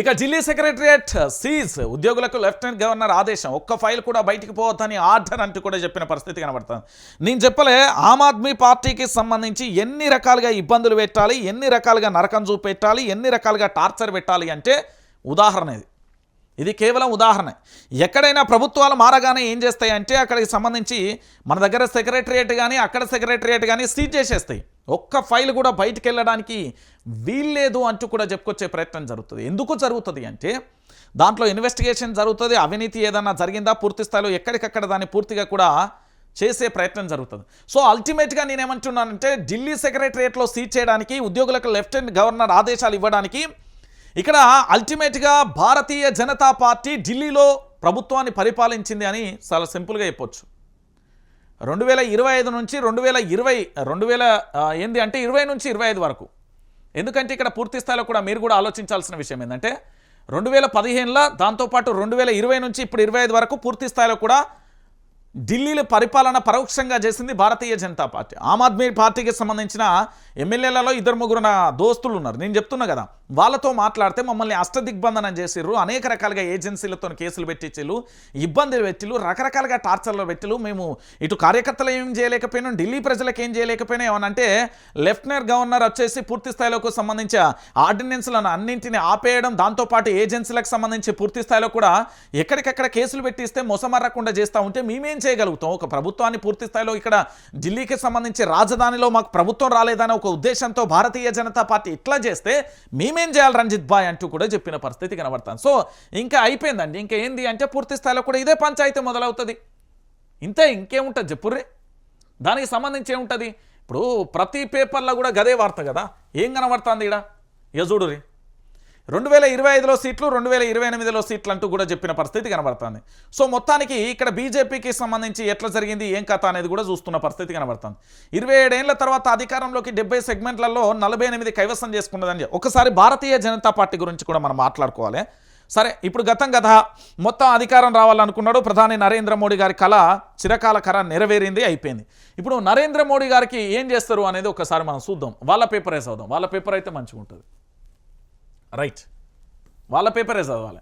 ఇక Delhi secretariat seize ఉద్యోగులకు lieutenant governor ఆదేశం. ఒక్క ఫైల్ కూడా బయటికి పోవద్దని ఆర్డర్ అంటూ కూడా చెప్పిన పరిస్థితి కనబడుతుంది. నేను చెప్పలే ఆమ్ ఆద్మీ పార్టీకి సంబంధించి ఎన్ని రకాలుగా ఇబ్బందులు పెట్టాలి ఎన్ని రకాలుగా నరకం చూపెట్టాలి ఎన్ని రకాలుగా టార్చర్ పెట్టాలి అంటే ఉదాహరణ ఇది. ఇది కేవలం ఉదాహరణ. ఎక్కడైనా ప్రభుత్వాలు మారగానే ఏం చేస్తాయి అంటే అక్కడికి సంబంధించి మన దగ్గర సెక్రటరియట్ కానీ అక్కడ సెక్రటరియట్ కానీ సీజ్ చేసేస్తాయి. ఒక్క ఫైల్ కూడా బయటకు వెళ్ళడానికి వీల్లేదు అంటూ కూడా చెప్పుకొచ్చే ప్రయత్నం జరుగుతుంది. ఎందుకు జరుగుతుంది అంటే దాంట్లో ఇన్వెస్టిగేషన్ జరుగుతుంది అవినీతి ఏదన్నా జరిగిందా పూర్తి స్థాయిలో ఎక్కడికక్కడ దాన్ని పూర్తిగా కూడా చేసే ప్రయత్నం జరుగుతుంది. సో అల్టిమేట్గా నేనేమంటున్నానంటే ఢిల్లీ సెక్రటరియట్లో సీజ్ చేయడానికి ఉద్యోగులకు లెఫ్టినెంట్ గవర్నర్ ఆదేశాలు ఇవ్వడానికి ఇక్కడ అల్టిమేట్గా భారతీయ జనతా పార్టీ ఢిల్లీలో ప్రభుత్వాన్ని పరిపాలించింది అని చాలా సింపుల్గా చెప్పొచ్చు. రెండు వేల ఇరవై ఐదు నుంచి రెండు వేల ఇరవై రెండు వేల ఆ, ఏంది అంటే ఇరవై నుంచి ఇరవై ఐదు వరకు. ఎందుకంటే ఇక్కడ పూర్తి స్థాయిలో కూడా మీరు కూడా ఆలోచించాల్సిన విషయం ఏంటంటే రెండు వేల పదిహేనులో దాంతోపాటు రెండు వేల ఇరవై నుంచి ఇప్పుడు ఇరవై ఐదు వరకు పూర్తి స్థాయిలో కూడా ఢిల్లీలో పరిపాలన పరోక్షంగా చేసింది భారతీయ జనతా పార్టీ. ఆమ్ ఆద్మీ పార్టీకి సంబంధించిన ఎమ్మెల్యేలలో ఇద్దరు ముగ్గురు నా దోస్తులు ఉన్నారు నేను చెప్తున్నా కదా వాళ్ళతో మాట్లాడితే మమ్మల్ని అష్టదిగ్బంధనం చేసిర్రు. అనేక రకాలుగా ఏజెన్సీలతో కేసులు పెట్టించిళ్ళు ఇబ్బందులు పెట్టిలు రకరకాలుగా టార్చర్లు పెట్టిలు మేము ఇటు కార్యకర్తలు ఏం చేయలేకపోయినాం. ఢిల్లీ ప్రజలకు ఏం చేయలేకపోయినా. ఏమనంటే లెఫ్టినెంట్ గవర్నర్ వచ్చేసి పూర్తి స్థాయిలోకి సంబంధించి ఆర్డినెన్స్లను అన్నింటినీ ఆపేయడం దాంతోపాటు ఏజెన్సీలకు సంబంధించి పూర్తి స్థాయిలో కూడా ఎక్కడికెక్కడ కేసులు పెట్టిస్తే మొసమర్రకుండా చేస్తూ ఉంటే మేమేం చేయగలుగుతాం. ఒక ప్రభుత్వాన్ని పూర్తి స్థాయిలో ఇక్కడ ఢిల్లీకి సంబంధించి రాజధానిలో మాకు ప్రభుత్వం రాలేదనే ఒక ఉద్దేశంతో భారతీయ జనతా పార్టీ ఇట్లా చేస్తే మేమేం చేయాలి రంజిత్ భాయ్ అంటూ కూడా చెప్పిన పరిస్థితి కనబడతాను సో ఇంకా అయిపోయిందండి. ఇంకా ఏంది అంటే పూర్తి స్థాయిలో కూడా ఇదే పంచాయతీ మొదలవుతుంది. ఇంతే ఇంకేముంటుంది చెప్పుర్రి? దానికి సంబంధించి ఏముంటుంది? ఇప్పుడు ప్రతి పేపర్లో కూడా గదే వార్త కదా. ఏం కనబడుతుంది ఇక్కడ ఇక చూడురి రెండు వేల ఇరవై ఐదులో సీట్లు రెండు వేల ఇరవై ఎనిమిదిలో సీట్లు అంటూ కూడా చెప్పిన పరిస్థితి కనబడుతుంది. సో మొత్తానికి ఇక్కడ బీజేపీకి సంబంధించి ఎట్లా జరిగింది ఏం కథ అనేది కూడా చూస్తున్న పరిస్థితి కనబడుతుంది. ఇరవై ఏడేళ్ళ తర్వాత అధికారంలోకి డెబ్బై సెగ్మెంట్లలో నలభై ఎనిమిది కైవసం చేసుకున్నదని ఒకసారి భారతీయ జనతా పార్టీ గురించి కూడా మనం మాట్లాడుకోవాలి. సరే ఇప్పుడు గతం కథ మొత్తం అధికారం రావాలనుకున్నాడు ప్రధాని నరేంద్ర మోడీ గారి కళ చిరకాల కళ నెరవేరింది అయిపోయింది. ఇప్పుడు నరేంద్ర మోడీ గారికి ఏం చేస్తారు అనేది ఒకసారి మనం చూద్దాం. వాళ్ళ పేపర్ వేసేద్దాం వాళ్ళ పేపర్ అయితే మంచిగా ఉంటుంది రైట్. వాళ్ళ పేపరే చదవాలి.